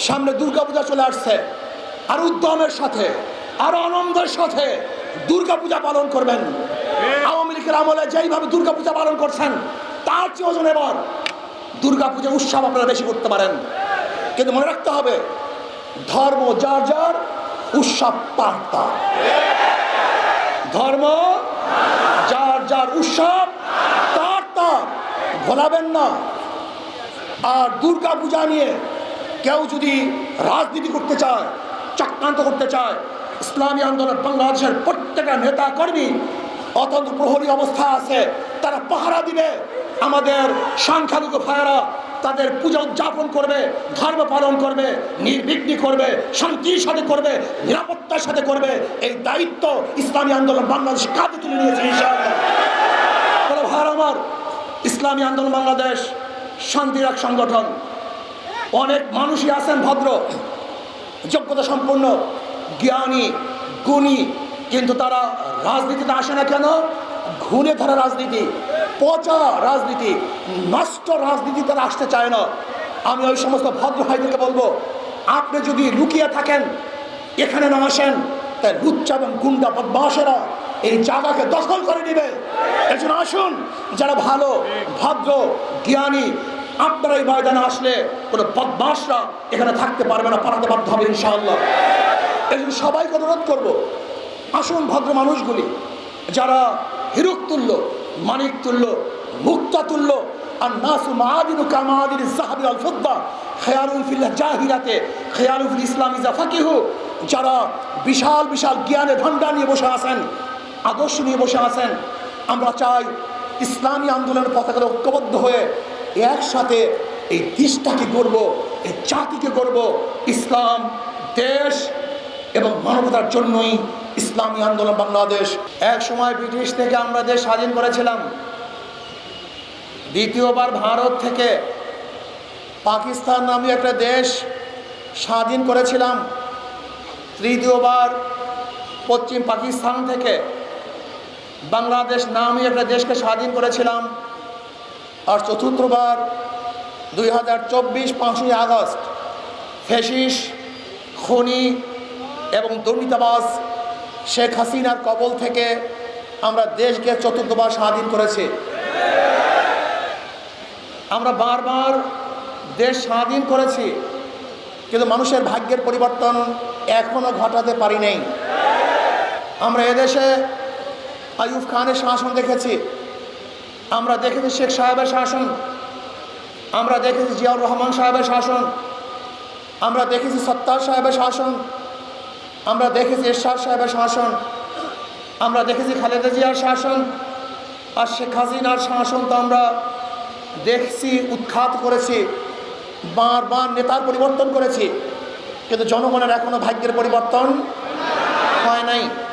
সামনে দুর্গাপূজা চলে আসছে। আর উদ্যমের সাথে, আর আনন্দের সাথে দুর্গাপূজা পালন করবেন। আওয়ামী লীগের আমলে যেইভাবে দুর্গাপূজা পালন করছেন, তার চেয়ে ওজন এবার দুর্গাপূজা উৎসব আপনারা বেশি করতে পারেন। কিন্তু মনে রাখতে হবে, ধর্ম যার যার, উৎসব তার তার। ধর্ম যার যার, উৎসব তার তার। ভোলাবেন না। আর দুর্গা পূজা নিয়ে কেউ যদি রাজনীতি করতে চায়, চক্রান্ত করতে চায়, ইসলামী আন্দোলন বাংলাদেশের প্রত্যেকটা নেতা কর্মী অত্যন্ত প্রহরী অবস্থা আছে, তারা পাহারা দিবে। আমাদের সংখ্যালঘু ভাইয়েরা তাদের পূজা উদযাপন করবে, ধর্ম পালন করবে, নির্বিঘ্নি করবে, শান্তির সাথে করবে, নিরাপত্তার সাথে করবে। এই দায়িত্ব ইসলামী আন্দোলন বাংলাদেশ কাঁধে তুলে নিয়েছে ভাইয়ার আমার, ইসলামী আন্দোলন বাংলাদেশ শান্তির এক সংগঠন। অনেক মানুষই আছেন ভদ্র, যোগ্যতা সম্পন্ন জ্ঞানী, গুণী, কিন্তু তারা রাজনীতিতে আসে না কেন? ঘুরে ধরা রাজনীতি, পচা রাজনীতি, নষ্ট রাজনীতি তারা আসতে চায় না। আমি ওই সমস্ত ভদ্র ভাইদেরকে বলব, আপনি যদি লুকিয়ে থাকেন, এখানে না আসেন তাই লুচ্চা এবং গুন্ডা বদমাসেরা এই জায়গাকে দখল করে নেবে। এর জন্য আসুন, যারা ভালো, ভদ্র, জ্ঞানী আপনারা এই ময়দানে আসলে কোনো বদমাসরা এখানে থাকতে পারবে না, পালাতে বাধ্য হবে ইনশাআল্লাহ। এই জন্য সবাইকে অনুরোধ করব, আসুন ভদ্র মানুষগুলি, যারা হিরুক তুল্য মানিক তুল্য মুক্তা তুল্য আর নাসু মাহাদিনু কামাদিন জাহাবি আল ফুদ্দা খেয়ালুল ফিল জাহিরাতে খেয়ালুল ফিল ইসলাম ইজা ফাকিহু, যারা বিশাল বিশাল জ্ঞানের ভান্ডার নিয়ে বসে আছেন, আদর্শ নিয়ে বসে আছেন, আমরা চাই ইসলামী আন্দোলনের পতাকা ঐক্যবদ্ধ হয়ে একসাথে এই দেশটাকে গড়ব, এই জাতিকে গড়ব, ইসলাম, দেশ এবং মানবতার জন্যই ইসলামী আন্দোলন বাংলাদেশ। এক সময় ব্রিটিশ থেকে আমরা দেশ স্বাধীন করেছিলাম। দ্বিতীয়বার ভারত থেকে পাকিস্তান নামে একটা দেশ স্বাধীন করেছিলাম। তৃতীয়বার পশ্চিম পাকিস্তান থেকে বাংলাদেশ নামে একটা দেশকে স্বাধীন করেছিলাম। আর চতুর্থবার দুই হাজার চব্বিশ পাঁচই আগস্ট ফেসিস, খনি এবং দুর্নীতিবাজ শেখ হাসিনার কবল থেকে আমরা দেশকে চতুর্থবার স্বাধীন করেছি। আমরা বারবার দেশ স্বাধীন করেছি, কিন্তু মানুষের ভাগ্যের পরিবর্তন এখনও ঘটাতে পারি নাই। আমরা এদেশে আইয়ুব খানের শাসন দেখেছি। আমরা দেখেছি শেখ সাহেবের শাসন, আমরা দেখেছি জিয়াউর রহমান সাহেবের শাসন, আমরা দেখেছি সত্তার সাহেবের শাসন, আমরা দেখেছি এরশাদ সাহেবের শাসন, আমরা দেখেছি খালেদা জিয়ার শাসন, আর শেখ হাসিনার শাসন তো আমরা দেখছি, উৎখাত করেছি, বারবার নেতার পরিবর্তন করেছি, কিন্তু জনগণের এখনও ভাগ্যের পরিবর্তন হয় নাই।